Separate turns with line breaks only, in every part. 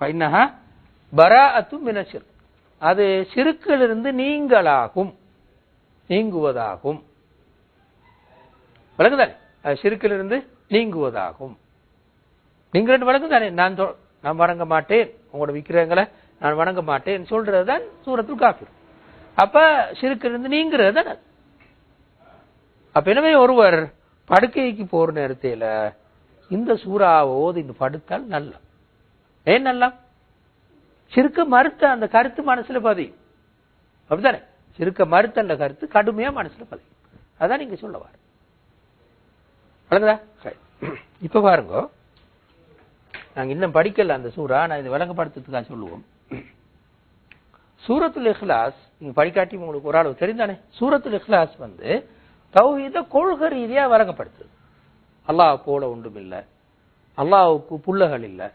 ஃபைன்னஹா பராஅத்து மின ஷிர்க் அது சிறுக்கிலிருந்து நீங்களாகும் நீங்குவதாகும். விளங்குதானே? அது சிறுக்கிலிருந்து நீங்குவதாகும். நீங்களும் ரெண்டு தானே நான் சொல்- நான் வணங்க மாட்டேன். உங்களோட விக்கிரகங்களை நான் வணங்க மாட்டேன் சொல்றது தான் சூரத்துல் காஃபிர். அப்ப சிறுக்கிலிருந்து நீங்கிறது தானே அப்ப எனவே ஒருவர் படுக்கைக்கு போற நேரத்தில் இந்த சூறாவை ஓதி படுத்தால் நல்லது. ஏன் நல்லா? சிறுக்க மறுத்த அந்த கருத்து மனசுல பதியும் அப்படித்தானே? சிறுக்க மறுத்த அந்த கருத்து கடுமையா மனசுல பதியும் அதான் நீங்க சொல்ல வார வழங்குதா? இப்ப பாருங்க. நாங்க இன்னும் படிக்கல அந்த சூறா. நான் இதை விளங்கப்படுத்துறதுக்காக சொல்லுவோம். சூரத்துல் இஹ்லாஸ் நீங்க படிக்காட்டி உங்களுக்கு ஒரு அளவு தெரிந்தானே? சூரத்துல் இஹ்லாஸ் வந்து தௌஹீத கொள்கை ரீதியா வழங்கப்படுத்துது அல்லாஹ் போல ஒன்றும் இல்லை அல்லாவுக்கு புள்ளகள் இல்லை.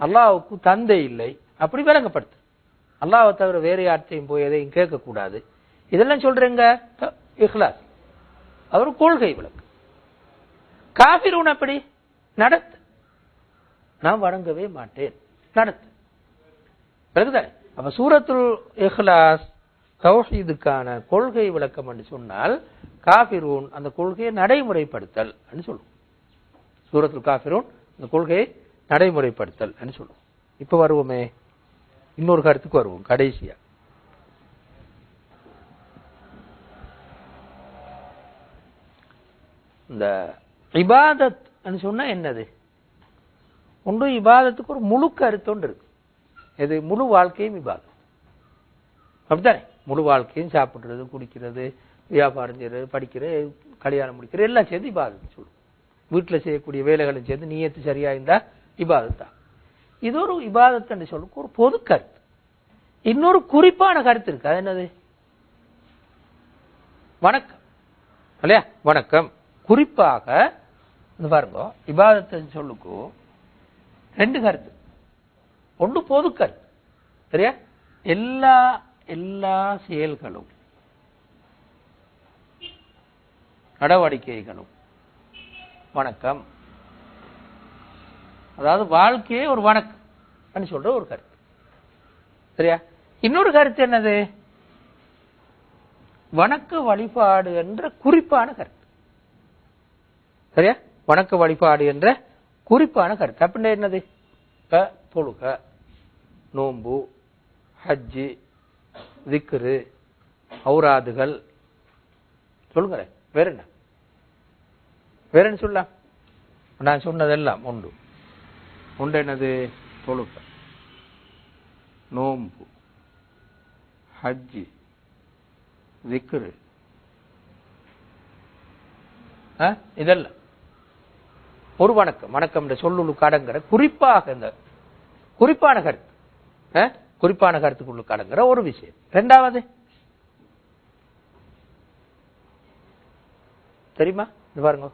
அல்லாவுக்கு தந்தை இல்லை. அப்படி விளங்கப்படுத்து. அல்லாவை தவிர வேற யார்த்தையும் போய் எதையும் கேட்கக்கூடாது. இதெல்லாம் சொல்றீங்க? இஹ்லாஸ். அது கொள்கை விளக்கு. காபிரூன் அப்படி? நடத்து. நான் வணங்கவே மாட்டேன். நடத்து. விளக்குதானே அப்ப சூரத்துல் இஹ்லாஸ் தௌஹீதுக்கான கொள்கை விளக்கம் என்று சொன்னால் காபிரூன் அந்த கொள்கையை நடைமுறைப்படுத்தல் என்று சொல்லுவோம். சூரத்துல் காபிரூன் அந்த கொள்கையை நடைமுறைப்படுத்தல் என்று சொல்லுவோம். இப்ப வருவோமே. இன்னொரு கருத்துக்கு வருவோம். கடைசியா. இந்த இபாதத் சொன்னா என்னது? ஒன்று இபாதத்துக்கு ஒரு முழு கருத்தொன்று இருக்கு. இது முழு வாழ்க்கையும் இபாதத். அப்படித்தானே? முழு வாழ்க்கையும் சாப்பிடுறது குடிக்கிறது வியாபாரம் செய்யறது படிக்கிறது கல்யாணம் முடிக்கிறது எல்லாம் சேர்ந்து இபாதத் சொல்லுவோம். வீட்டுல செய்யக்கூடிய வேலைகளும் சேர்ந்து நீயத்து சரியா இருந்தா இபாதத் இது ஒரு இபாதத் சொல்லுக்கு ஒரு பொது கருத்து. இன்னொரு குறிப்பான கருத்து இருக்கு. அது என்னது? வணக்கம். இல்லையா? வணக்கம். குறிப்பாக பாருங்க இபாதத்தின் சொல்லுக்கு ரெண்டு கருத்து. ஒன்று பொது கருத்து. சரியா? எல்லா எல்லா செயல்களும் நடவடிக்கைகளும். வணக்கம். அதாவது வாழ்க்கையே ஒரு வணக்கம் சொல்ற ஒரு கருத்து. சரியா? இன்னொரு கருத்து என்னது? வணக்க வழிபாடு என்ற குறிப்பான கருத்து. சரியா? வணக்க வழிபாடு என்ற குறிப்பான கருத்து. அப்படின்னா என்னது? தொழுக நோம்பு ஹஜ்ஜு திக்ரு ஔராதுகள். சொல்லுங்க வேற என்ன? வேற என்ன சொல்லலாம்? நான் சொன்னதெல்லாம் உண்டு. உண்டு என்னது தொழுக. நோம்பு ஹஜ்ஜி. விக்ரு ஆ? இதெல்லாம் ஒரு வணக்கம். வணக்கம் என்ற சொல்லுக்கு அடங்குற குறிப்பாக இந்த குறிப்பான கருத்து. ஆ? குறிப்பான கருத்துக்குள்ளுக்கு அடங்குற ஒரு விஷயம். ரெண்டாவது தெரியுமா? இது பாருங்க.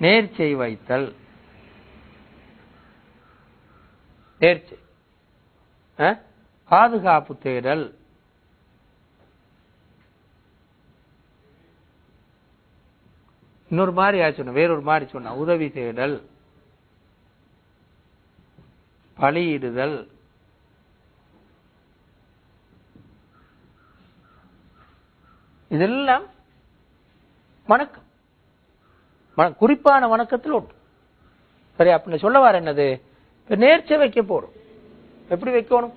நேர்ச்சை வைத்தல். நேர்ச்சை பாதுகாப்பு தேடல். இன்னொரு மாதிரி சொன்ன வேறொரு மாதிரி சொன்ன உதவி தேடல். பலியிடுதல். இதெல்லாம் வணக்கம். குறிப்பான வணக்கத்தில் ஒன்று சரி அப்படி சொல்ல வர என்னது? இப்போ நேர்ச்சை வைக்க போகிறோம் எப்படி வைக்கணும்?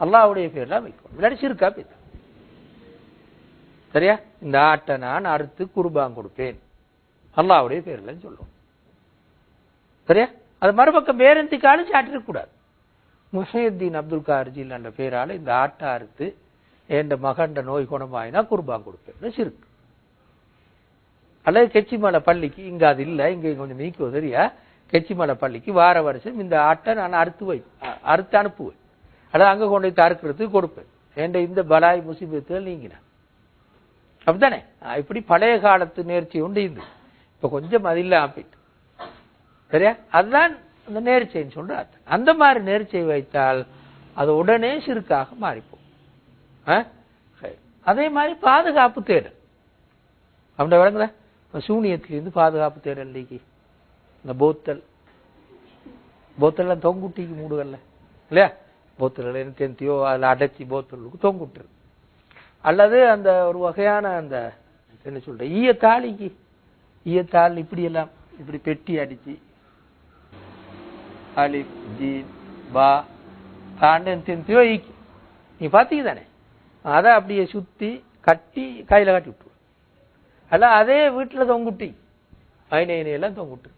அல்லாஹ்வுடைய பேர்லாம் வைக்கணும். இல்லாட்டி சிறுக்கா பேர் சரியா? இந்த ஆட்டை நான் அறுத்து குருபான் கொடுப்பேன். அல்லாஹ்வுடைய பேர்லன்னு சொல்லுவோம். சரியா? அது மறுபக்கம் வேறெந்திக்காலும் சாட்டிருக்க கூடாது. முஹையுத்தீன் அப்துல் கார்ஜில் என்ற பேரால இந்த ஆட்டை அறுத்து என் மகண்ட நோய் குணமாயினா குருபான் கொடுப்பேன். சிறுக்கு. அல்லது கெச்சிமலை பள்ளிக்கு இங்க அது இல்ல இங்க கொஞ்சம் நீக்கும் சரியா கெச்சிமலை பள்ளிக்கு வார வருஷம் இந்த ஆட்டை நான் அறுத்து வை அறுத்து அனுப்புவேன். அல்லது அங்கே கொண்டு போய் அறுக்கிறதுக்கு கொடுப்பேன். என்ற இந்த பலாய் முசிபத்துகள் நீங்கின. அப்படித்தானே? இப்படி பழைய காலத்து நேர்ச்சி உண்டு இது. இப்போ கொஞ்சம் அதில் ஆப்பிட்டு சரியா? அதுதான் அந்த நேர்ச்சைன்னு சொல்ற அந்த மாதிரி நேர்ச்சை வைத்தால் அது உடனே சிறுக்காக மாறிப்போம். ஆ? சரி. அதே மாதிரி பாதுகாப்பு தேடல். அப்படி விளங்குதா? இப்ப சூனியத்திலிருந்து பாதுகாப்பு தேடல் நீக்கி இந்த போத்தல். போத்தல்லாம் தொங்குட்டிக்கு மூடுகள்ல. இல்லையா? போத்தல் தெந்தியோ அதில் அடைச்சி போத்தலுக்கு தொங்குட்டுரு அல்லது அந்த ஒரு வகையான அந்த என்ன சொல்ற ஈய தாலிக்கு ஈயத்தாள் இப்படி எல்லாம் இப்படி பெட்டி அடிச்சு. அலிப் ஜீன் பா தாண்டு தெந்தியோ ஈக்கி. நீ பாத்தீங்க தானே? அதை அப்படியே சுத்தி கட்டி கையில கட்டி விட்டுருவோம் அல்ல அதே வீட்டுல தொங்குட்டி. ஐநை தொங்குட்டு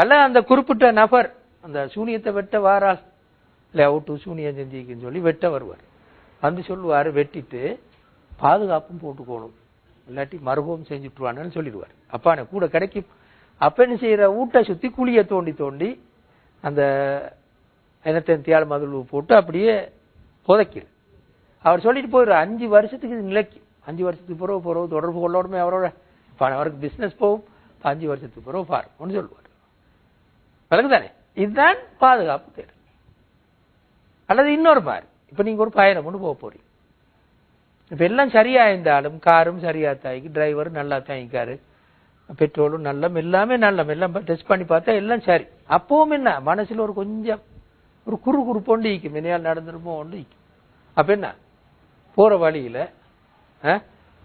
அல்ல அந்த குறிப்பிட்ட நபர் அந்த சூனியத்தை வெட்ட வாரால் இல்லை அவுட்டு சூனியம் செஞ்சிக்குன்னு சொல்லி வெட்ட வருவார். வந்து சொல்லுவார் வெட்டிட்டு பாதுகாப்பும் போட்டுக்கணும். இல்லாட்டி மறுபவும் செஞ்சுட்டுவான்னு சொல்லிடுவார். அப்பா கூட கிடைக்கும். அப்ப என்ன செய்யற? ஊட்டை சுத்தி குழிய தோண்டி தோண்டி அந்த என்னத்தையும் தியால் மதுள் போட்டு அப்படியே புதைக்கிடு அவர் சொல்லிட்டு போயிடுவார் அஞ்சு வருஷத்துக்கு இது நிலைக்கும் அஞ்சு வருஷத்துக்கு பிறகு பிறகு தொடர்பு கொள்ளோடமே அவரோட. அவருக்கு பிஸ்னஸ் போகும். அஞ்சு வருஷத்துக்கு பிறகு பாருன்னு சொல்லுவார். விளக்குதானே இதுதான் பாதுகாப்பு தேடு அல்லது இன்னொரு பாரு. இப்போ நீங்கள் ஒரு பயணம் கொண்டு போக போறீங்க. இப்போ எல்லாம் சரியாக இருந்தாலும் காரும் சரியாக தாய்க்கு டிரைவர் நல்லா தாங்கிக்காரு பெட்ரோலும் நல்லம் எல்லாமே நல்லம். எல்லாம் டெஸ்ட் பண்ணி பார்த்தா எல்லாம் சரி. அப்பவும் என்ன? மனசில் ஒரு கொஞ்சம் ஒரு குறு குறு பொண்டு ஈக்கும் இனியால் நடந்துருமோ ஒன்று ஈக்கும் அப்போ என்ன? போகிற வழியில்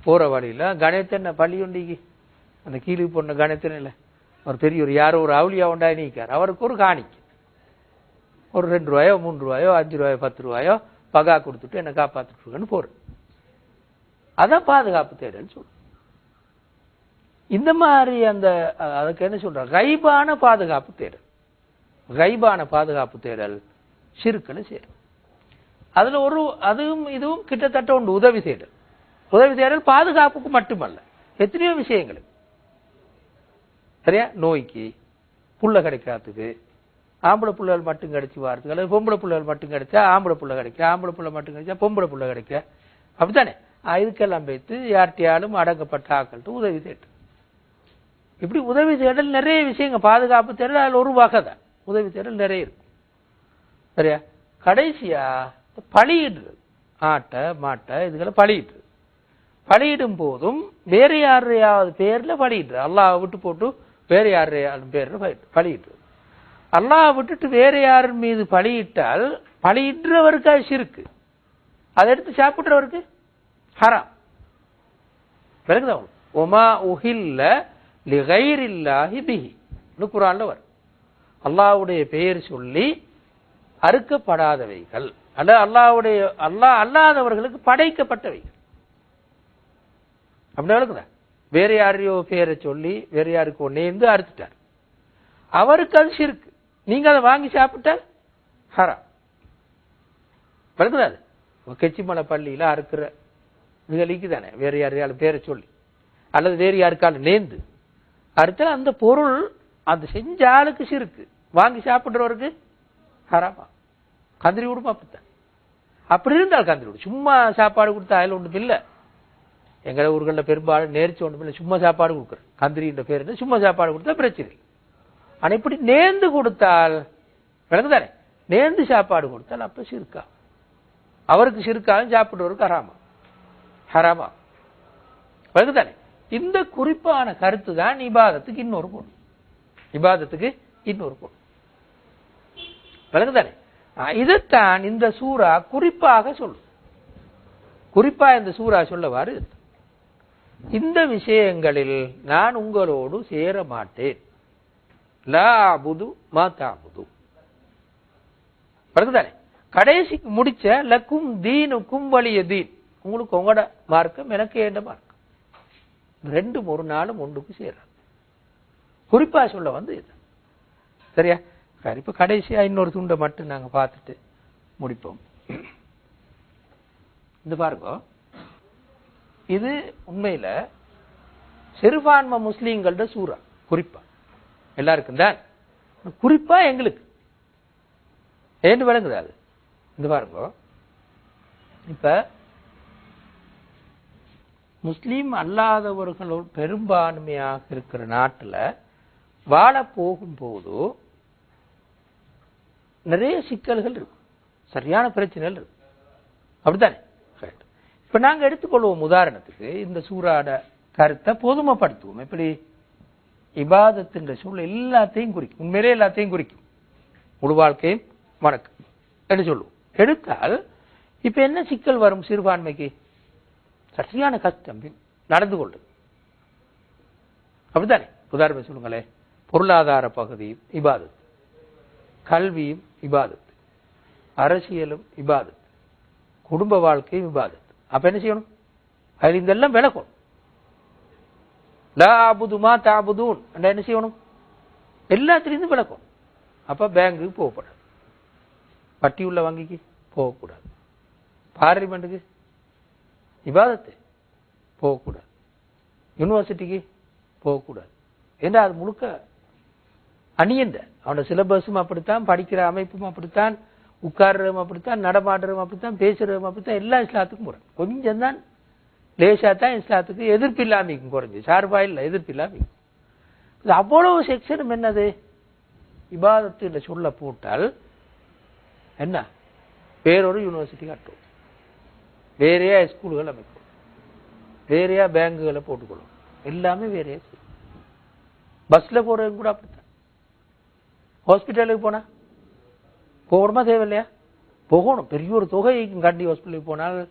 போகிற வழியில் வழியில கணேத்தன் பள்ளி ஒண்டிக்கு அந்த கீழே போன கணேத்தன் இல்லை ஒரு பெரிய ஒரு யாரோ ஒரு அவுளியா உண்டாய் நீக்கார். அவருக்கு ஒரு காணிக்கு. ஒரு ரெண்டு ரூபாயோ மூணு ரூபாயோ அஞ்சு ரூபாயோ பத்து ரூபாயோ பகா கொடுத்துட்டு என்ன காப்பாத்திட்டு இருக்கேன்னு அதான் பாதுகாப்பு தேடல் சொல்றேன். இந்த மாதிரி அந்த அதுக்கு என்ன சொல்ற கைபான பாதுகாப்பு தேடல். கைபான பாதுகாப்பு தேடல் சிறுக்கன்னு சேரும். அதுல ஒரு அதுவும் இதுவும் கிட்டத்தட்ட ஒன்று உதவி தேடல். உதவி தேடல் பாதுகாப்புக்கு மட்டுமல்ல. எத்தனையோ விஷயங்களுக்கு. சரியா? நோய்க்கு புள்ள கிடைக்காததுக்கு. ஆம்பளை பிள்ளைகள் மட்டும் கிடைச்சி வாரத்துக்கு. அல்லது பொம்பளை பிள்ளைகள் மட்டும் கிடைச்சா ஆம்பளை பிள்ளை கிடைக்க ஆம்பளை பிள்ளை மட்டும் கிடைச்சா பொம்பளை பிள்ளை கிடைக்க அப்படித்தானே? இதுக்கெல்லாம் வைத்து யார்கிட்டையாலும் அடங்கப்பட்ட ஆக்கள்கிட்ட உதவி தேட்டு இப்படி உதவி தேடல் நிறைய விஷயங்க. பாதுகாப்பு தேடல் அதில் ஒரு வகை. தான் உதவி தேடல் நிறைய இருக்கும். சரியா? கடைசியா பலியிடுறது ஆட்டை மாட்டை இதுகளை பலியிடுறது பழியிடும் போதும் வேற யாரையாவது பேர்ல பழியிடுறது அல்லாஹ் விட்டு போட்டு வேற யாரையாவது பேர்ல பழியிட்டு அல்லாஹ் விட்டுட்டு வேற யார் மீது பழியிட்டால் பழியிடுறவருக்கு அது சிறுக்கு அதை எடுத்து சாப்பிடுறவருக்கு? ஹராம். விளக்குதா உமா ஒமா உஹில்ல லிகைரில்லாஹி பிஹி. குரான்ல வரும். அல்லாஹ்வுடைய பெயர் சொல்லி அறுக்கப்படாதவைகள். அல்ல அல்லாஹ்வுடைய அல்லாஹ் அல்லாதவர்களுக்கு படைக்கப்பட்டவைகள். அப்படி விளக்குதா? வேற யாரையோ பேரை சொல்லி வேற யாருக்கோ நேர்ந்து அறுத்துட்டார். அவருக்கு அது சிறுக்கு. நீங்க அதை வாங்கி சாப்பிட்டா ஹரா விளக்குதா அது கெச்சிமலை பள்ளியில அறுக்கிற இதுகளுக்கு தானே. வேற யாரையாலும் பேரை சொல்லி. அல்லது வேறு யாருக்காலும் நேர்ந்து அறுத்தால் அந்த பொருள் அந்த செஞ்ச ஆளுக்கு சிறுக்கு. வாங்கி சாப்பிடுறவருக்கு ஹராமா. கந்திரி விடுமா அப்படித்தான் அப்படி இருந்தால் கந்திரி விடும் சும்மா சாப்பாடு கொடுத்தா அதில் ஒன்றும் இல்லை எங்களை ஊர்களில் பெரும்பாலும் நேர்ச்சி ஒன்றுமே இல்லை. சும்மா சாப்பாடு கொடுக்குறேன். கந்திரின்ற பேர் என்ன, சும்மா சாப்பாடு கொடுத்தா பிரச்சனை இல்லை. ஆனா இப்படி நேர்ந்து கொடுத்தால் விளங்குதானே? நேர்ந்து சாப்பாடு கொடுத்தால் அப்ப சிறுக்கா. அவருக்கு சிறுக்காலும் சாப்பிடுறவருக்கு ஹராமா. ஹராமா. விளங்குதானே? இந்த குறிப்பான கருத்து தான் இபாதத்துக்கு இன்னொரு பொண்ணு இபாதத்துக்கு இன்னொரு பொண்ணு விளங்குதானே? இதைத்தான் இந்த சூறா குறிப்பாக சொல்லும். குறிப்பா இந்த சூறா சொல்லவாறு இந்த விஷயங்களில் நான் உங்களோடு சேர மாட்டேன் லா மாதாபுது பிறகுதானே கடைசி கடைசிக்கு முடிச்ச லக்கும் தீனுக்கும் வலிய தீன். உங்களுக்கு உங்களோட மார்க்கம் எனக்கு ஏண்ட மார்க்கம். ரெண்டும் ஒரு நாளும் ஒன்றுக்கு சேராது. குறிப்பா சொல்ல வந்து இது. சரியா? சரி இப்போ கடைசியா இன்னொரு துண்டை மட்டும் நாங்க பார்த்துட்டு முடிப்போம். இந்த பாருங்க. இது உண்மையில சிறுபான்மை முஸ்லீம்களோட சூறா குறிப்பா. எல்லாருக்கும் தான். குறிப்பா எங்களுக்கு. ஏன்னு விளங்குது அது? இந்த பாருங்க. இப்ப முஸ்லீம் அல்லாதவர்கள் பெரும்பான்மையாக இருக்கிற நாட்டில் வாழ போகும்போது நிறைய சிக்கல்கள் இருக்கும். சரியான பிரச்சனைகள் இருக்கும். அப்படித்தானே? இப்ப நாங்க எடுத்துக்கொள்வோம் உதாரணத்துக்கு இந்த சூறாட கருத்தை பொதுமைப்படுத்துவோம். எப்படி? இபாதத்துன்ற சூழல் எல்லாத்தையும் குறிக்கும். உண்மையிலே எல்லாத்தையும் குறிக்கும். முழு வாழ்க்கையும் வணக்கம் என்று சொல்லுவோம். எடுத்தால் இப்ப என்ன சிக்கல் வரும் சிறுபான்மைக்கு? சரியான கஷ்டம் நடந்து கொள்ளுது அப்படித்தானே? உதாரணம் சொல்லுங்களேன் பொருளாதார பகுதியும் இபாதத் கல்வியும் இபாதத் அரசியலும் இபாதத் குடும்ப வாழ்க்கையும் இபாதத் அப்ப என்ன செய்யணும்? அதில் இதெல்லாம் விளக்கும் லா ஆபுதுமா தாபுதூன் என்ன செய்யணும்? எல்லாத்திலிருந்து விளக்கும் அப்ப பேங்குக்கு போகக்கூடாது வட்டி உள்ள வங்கிக்கு போகக்கூடாது. பார்லிமெண்ட்டுக்கு விவாதத்து போகக்கூடாது. யூனிவர்சிட்டிக்கு போகக்கூடாது. ஏன்னா அது முழுக்க அணியந்த அவனோட சிலபஸும் அப்படித்தான் படிக்கிற அமைப்பும் அப்படித்தான் உட்கார்றதும் அப்படித்தான் நடமாடுறதும் அப்படித்தான் பேசுறதும் அப்படித்தான் எல்லா இஸ்லாத்துக்கும் குறை கொஞ்சம் தான் லேசா தான் இஸ்லாத்துக்கு எதிர்ப்பு இல்லாமிக்கும் குறைஞ்சு. சார்பா இல்லை எதிர்ப்பு இல்லாமிக்கும். இது அவ்வளவு செக்ஷனும் என்னது? இபாதத்து சொல்ல போட்டால் என்ன? வேறொரு யூனிவர்சிட்டி கட்டும் வேறையா ஸ்கூல்கள் அமைக்கும் வேறையா பேங்குகளை போட்டுக்கொள்ளும் எல்லாமே வேறையா செய்யும் பஸ்ல போறவங்க கூட அப்படித்தான். ஹாஸ்பிட்டலுக்கு போனா போகணுமா தேவையில்லையா? போகணும். பெரிய ஒரு தொகை கண்டி ஹாஸ்பிட்டலுக்கு போனால்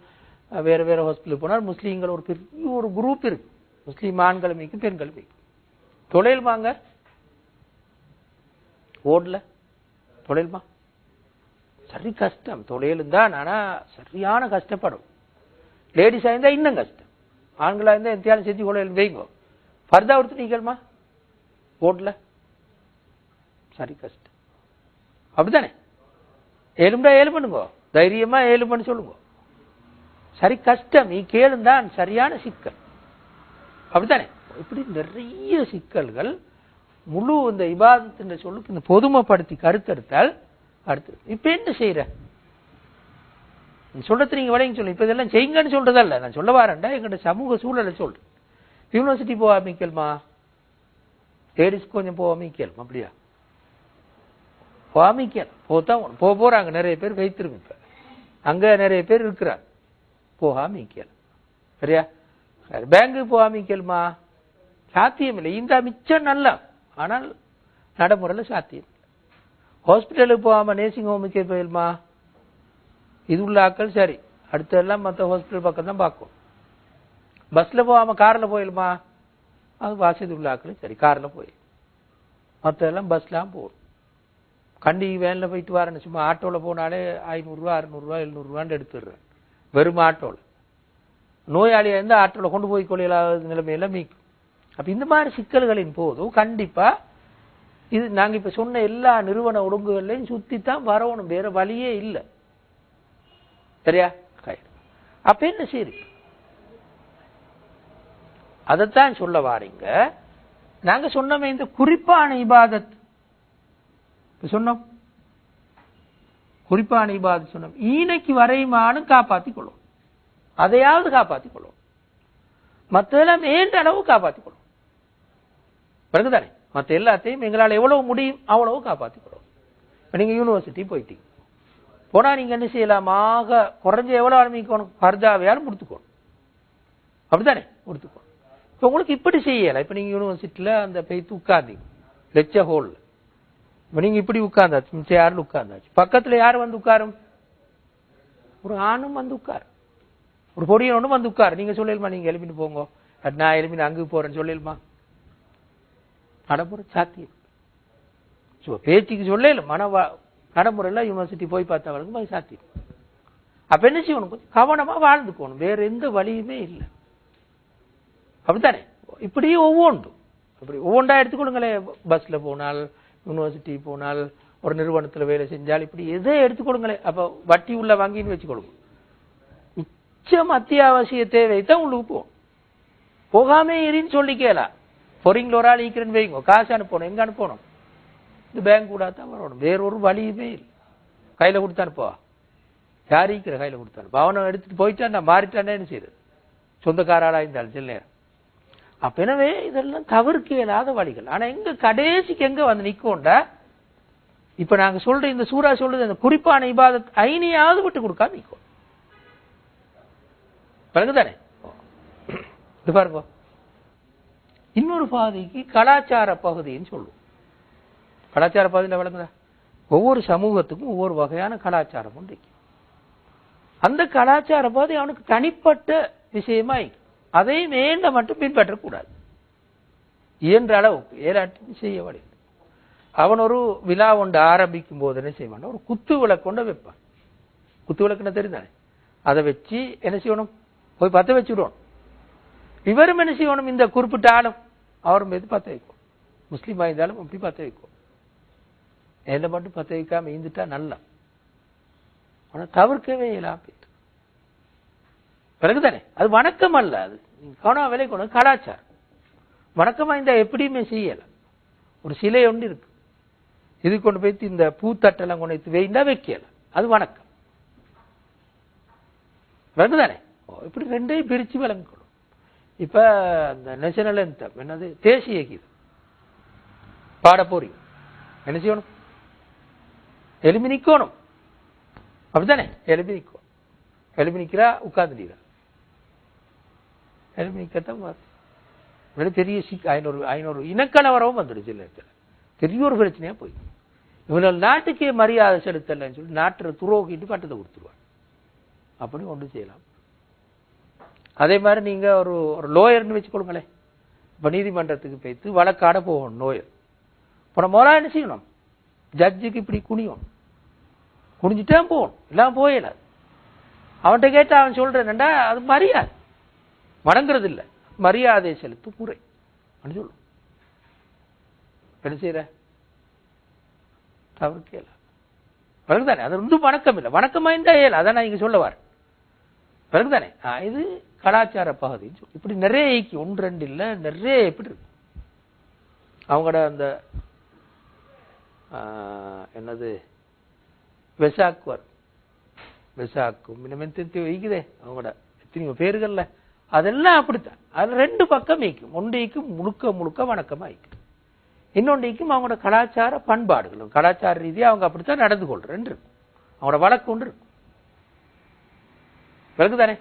வேறு வேறு ஹாஸ்பிட்டலுக்கு போனால் முஸ்லீம்கள் ஒரு பெரிய ஒரு குரூப் இருக்கு. முஸ்லீம் ஆண்கள் மிக்கும் பெண்கள் மிக்கும் தொழில் வாங்க. ஓடல. தொழில்மா சரி கஷ்டம். தொழிலும் தான் ஆனால் சரியான கஷ்டப்படும். லேடிஸாக இருந்தால் இன்னும் கஷ்டம். ஆண்களாக இருந்தால் எந்தியாலும் செஞ்சு கொள்ள வைங்கோ. ஃபர்தா கொடுத்து நீங்கள்மா ஓடல. சரி கஷ்டம். அப்படித்தானே? எலும்புடா ஏழு பண்ணுங்க. தைரியமா ஏழு பண்ணி சொல்லுங்க. சரி கஷ்டம். நீ கேளுந்தான் சரியான சிக்கல். அப்படித்தானே? இப்படி நிறைய சிக்கல்கள் முழு இந்த இபாதத்தின் சொல்லுக்கு இந்த பொதுமைப்படுத்தி கருத்தெடுத்தால் அடுத்து இப்ப என்ன செய்யற நீ சொல்றது நீங்க விளையும் சொல்லு. இப்ப இதெல்லாம் செய்யுங்கன்னு சொல்றதல்ல. நான் சொல்ல வரேன்டா. எங்கட சமூக சூழலை சொல்றேன் யூனிவர்சிட்டி போக ஆரம்பிக்கலுமா லேடிஸ் கொஞ்சம் போக ஆரம்பிக்கலும் அப்படியா? போக போத்தான் போக போறாங்க. நிறைய பேர் வைத்திருக்கு இப்ப. அங்க நிறைய பேர் இருக்கிறாங்க. போக ஆரம்பிக்கல் சரியா? பேங்க்கு போக ஆரம்பிக்கலுமா சாத்தியம் இல்லை இந்த மிச்சம் நல்லா. ஆனால் நடைமுறையில் சாத்தியம். இல்லை. ஹாஸ்பிட்டலுக்கு போகாம நேசிங் ஹோமுக்கே போயிடுமா இது உள்ள ஆக்கள் சரி. அடுத்தெல்லாம் மற்ற ஹாஸ்பிட்டல் பக்கம் தான் பார்க்கும். பஸ்ல போகாம காரில் போயிடுமா அது வசதி உள்ள ஆக்கள் சரி. காரில் போய். மற்றெல்லாம் பஸ்லாம் போகும். கண்டி வேனில் போயிட்டு வரேன்னு சும்மா ஆட்டோவில் போனாலே ஐநூறுரூவா அறுநூறுவா எழுநூறுவான்னு எடுத்துடுறேன். வெறும் ஆட்டோவில் நோயாளியாக இருந்தால் ஆட்டோவில் கொண்டு போய் கொள்ளையிலாத நிலைமையில மீக்கும் அப்போ இந்த மாதிரி சிக்கல்களின் போதும் கண்டிப்பாக இது நாங்கள் இப்போ சொன்ன எல்லா நிறுவன ஒழுங்குகள்லையும் தான் வரணும். வேற வழியே இல்லை. சரியா? அப்போ என்ன சரி? அதைத்தான் சொல்ல வாரீங்க. நாங்கள் சொன்னோமே இந்த குறிப்பான இபாதத் சொன்னோம். குறிப்பான இபாதத் சொன்னோம். ஈனைக்கு வரையுமானும் காப்பாத்திக் கொள்ளும் அதையாவது காப்பாத்திக் கொள்ளும் மற்றெல்லாம் ஏன்ற அளவு காப்பாத்திக் கொள்ளும் பிறகுதானே? மற்ற எல்லாத்தையும் எங்களால் எவ்வளவு முடியும் அவ்வளவு காப்பாத்திக் கொள்ளும் இப்ப நீங்க யூனிவர்சிட்டி போயிட்டீங்க. போனா நீங்க என்ன செய்யலாமாக குறைஞ்ச எவ்வளவு ஆரம்பிக்கணும் ஃபர்தாவையால் முடித்துக்கணும். அப்படித்தானே? முடித்துக்கணும். இப்ப உங்களுக்கு இப்படி செய்யலை. இப்ப நீங்க யூனிவர்சிட்டியில அந்த போய் உட்கார்ந்தீங்க லெக்சர் ஹோல்ல. நீங்க இப்படி உட்கார்ந்தாச்சு மிச்சம் யாரும் உட்கார்ந்தாச்சு? பக்கத்துல யார் வந்து உட்காரும்? ஒரு ஆணும் வந்து உட்கார். ஒரு பொடியனும் வந்து உட்கார். நீங்க சொல்லலுமா நீங்க எழுப்பிட்டு போங்க. அது நான் எழுப்பி அங்கு போறேன்னு சொல்லலுமா நடைமுறை சாத்தியம். சோ, பேச்சுக்கு சொல்லல மன நடைமுறையில் யூனிவர்சிட்டி போய் பார்த்தவர்களுக்கு அது சாத்தியம். அப்ப என்ன செய்யணும்? கொஞ்சம் வாழ்ந்து வாழ்ந்துக்கணும் வேற எந்த வழியுமே இல்லை. அப்படித்தானே? இப்படியே ஒவ்வொன்றும். அப்படி ஒவ்வொன்றா எடுத்துக்கொள்ளுங்களேன் பஸ்ல போனால் யூனிவர்சிட்டி போனால் ஒரு நிறுவனத்தில் வேலை செஞ்சால் இப்படி எதை எடுத்துக்கொடுங்களேன் அப்போ வட்டி உள்ள வங்கின்னு வச்சுக்கொள்ளுங்க மிச்சம் அத்தியாவசிய தேவை தான் உங்களுக்கு போகும் போகாமே இருன்னு சொல்லிக்கலாம் பொறிங்கள? ஒரு ஆள் ஈக்கிறேன்னு வைங்க. காசு அனுப்பணும். எங்க அனுப்பணும்? இந்த பேங்க் கூட தான் வரணும். வேற ஒரு வழியுமே இல்லை. கையில் கொடுத்து அனுப்பா யார் ஈக்கிற கையில் கொடுத்து அனுப்ப? அவனை எடுத்துட்டு போயிட்டான் நான் மாறிட்டானே என்ன செய்யுது சொந்தக்காராளாக இருந்தாலும் சில நேரம். அப்ப எனவே இதெல்லாம் தவிர்க்க இயலாத வழிகள். ஆனா எங்க கடைசிக்கு எங்க வந்து நிக்கோண்டா இப்ப நாங்க சொல்ற இந்த சூறா சொல்றது அந்த குறிப்பான இபாத ஐனியாவது விட்டு கொடுக்காம நிற்கும் பிறகுதானே இது பாருங்க. இன்னொரு பாதைக்கு கலாச்சார பகுதின்னு சொல்லுவோம். கலாச்சார பகுதியில் விளங்குதா? ஒவ்வொரு சமூகத்துக்கும் ஒவ்வொரு வகையான கலாச்சாரம் இருக்கு. அந்த கலாச்சார பகுதி அவனுக்கு தனிப்பட்ட விஷயமா அதை அதையும் மட்டும் பின்பற்றக்கூடாது. இயன்ற அளவுக்கு ஏராட்டி செய்ய வழி அவன் ஒரு விழா ஒன்று ஆரம்பிக்கும் போது என்ன செய்வான் ஒரு குத்து விளக்கு கொண்டு வைப்பான். குத்து விளக்குன்னு தெரிந்தானே? அதை வச்சு என்ன செய்யணும்? போய் பற்ற வச்சுடுவோம் இவரும் என்ன செய்யணும்? இந்த குறிப்பிட்ட ஆளும் அவரும் மீது பற்ற வைக்கும். முஸ்லீம் இருந்தாலும் அப்படி பார்த்து வைக்கும். என்ன மட்டும் பற்ற வைக்காம இருந்துட்டா நல்லா. ஆனால் தவிர்க்கவே இல்லாமல் பிறகுதானே? அது வணக்கம் அல்ல அது. கவனம் விலை கொண்டு கலாச்சாரம். வணக்கமா இந்த எப்படியுமே செய்யலை ஒரு சிலை ஒன்று இருக்கு. இது கொண்டு போய் இந்த பூத்தட்டெல்லாம் கொண்டு வைத்து வைந்தா வைக்கல. அது வணக்கம். பிறகுதானே? ஓ, இப்படி ரெண்டையும் பிரித்து விளங்கணும் இப்போ அந்த நேஷனல் என்னது? தேசிய கீதம். பாட போறீங்க. என்ன செய்யணும்? எலும்பி நிக்கணும். அப்படித்தானே? எலும்பி நிக்கும் எலும்பி நிக்கிறா எலும்பி பெரிய சிக் ஐநூறு ஐநூறு இனக்கலவரமும் வந்துடுச்சு நேரத்தில் பெரிய ஒரு பிரச்சனையா போய். இவனால் நாட்டுக்கே மரியாதை செலுத்தலைன்னு சொல்லி நாட்டு துரோகிட்டு பட்டத்தை கொடுத்துருவாங்க அப்படி ஒன்று செய்யலாம். அதே மாதிரி நீங்க ஒரு ஒரு லோயர்னு வச்சுக்கொள்ளுங்களேன். இப்போ நீதிமன்றத்துக்கு போய்த்து வழக்காட போகணும் லோயர் அப்புறம் முதல்ல என்ன செய்யணும்? ஜட்ஜுக்கு இப்படி குனியும் குனிஞ்சுட்டே போகணும். எல்லாம் போயிடாது அவன்கிட்ட கேட்டு அவன் சொல்றேன்டா அது மரியாதை. வணங்குறது இல்லை மரியாதை செலுத்தும் முறை. அப்படின்னு சொல்லும் என்ன செய்யற தவிர்க்கல பிறகுதானே? அது வந்து வணக்கம் இல்லை. வணக்கமா இருந்தா ஏல அதான் நான் இங்க சொல்ல வரேன். பிறகுதானே? இது கலாச்சார பகுதி இப்படி நிறைய ஐக்கி ஒன்று ரெண்டு இல்லை நிறைய இப்படி இருக்கு. அவங்களோட அந்த என்னது? வெசாக் வரும். வெசாக்கும். திருத்தி வைக்குதே அவங்களோட எத்தனையோ பேர்கள்ல. அதெல்லாம் அப்படித்தான். அது ரெண்டு பக்கம் ஈக்கும் ஒன்றைக்கும் முழுக்க முழுக்க வணக்கமாக வைக்கும் இன்னொன்றைக்கும் அவங்களோட கலாச்சார பண்பாடுகள் கலாச்சார ரீதியாக அவங்க அப்படித்தான் நடந்து கொள் ரெண்டு இருக்கும். அவங்களோட வழக்கு ஒன்று இருக்கும். பிறகுதானே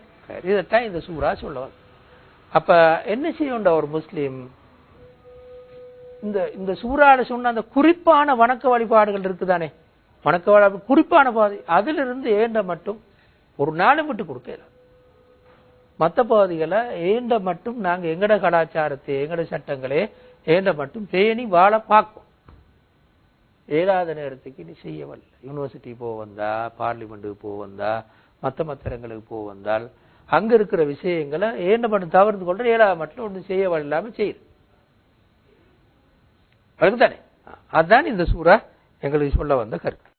இதைத்தான் இந்த சூறா சொல்ல அப்ப என்ன செய்யண்ட ஒரு முஸ்லீம்? இந்த இந்த சூறால சொன்ன அந்த குறிப்பான வணக்க வழிபாடுகள் இருக்குதானே? வணக்க வழிபாடு குறிப்பான பாதை. அதிலிருந்து ஏண்ட மட்டும் ஒரு நாளும் விட்டு கொடுக்கலாம் மற்ற பகுதிகளை ஏண்ட மட்டும் நாங்கள் எங்கட கலாச்சாரத்தை எங்கட சட்டங்களே ஏண்ட மட்டும் பேணி வாழ பார்க்கும். ஏழாத நேரத்துக்கு நீ செய்யவில்லை. யூனிவர்சிட்டி போக வந்தா பார்லிமெண்ட்டுக்கு போக வந்தா மற்ற மத்திரங்களுக்கு போக வந்தால் அங்கே இருக்கிற விஷயங்களை ஏண்ட மட்டும் தவிர்த்து கொள்ற ஏழாவது மட்டும் ஒன்று செய்ய இல்லாம செய்யுது அதுக்கு தானே அதுதான் இந்த சூறா எங்களுக்கு சொல்ல வந்த கருத்து.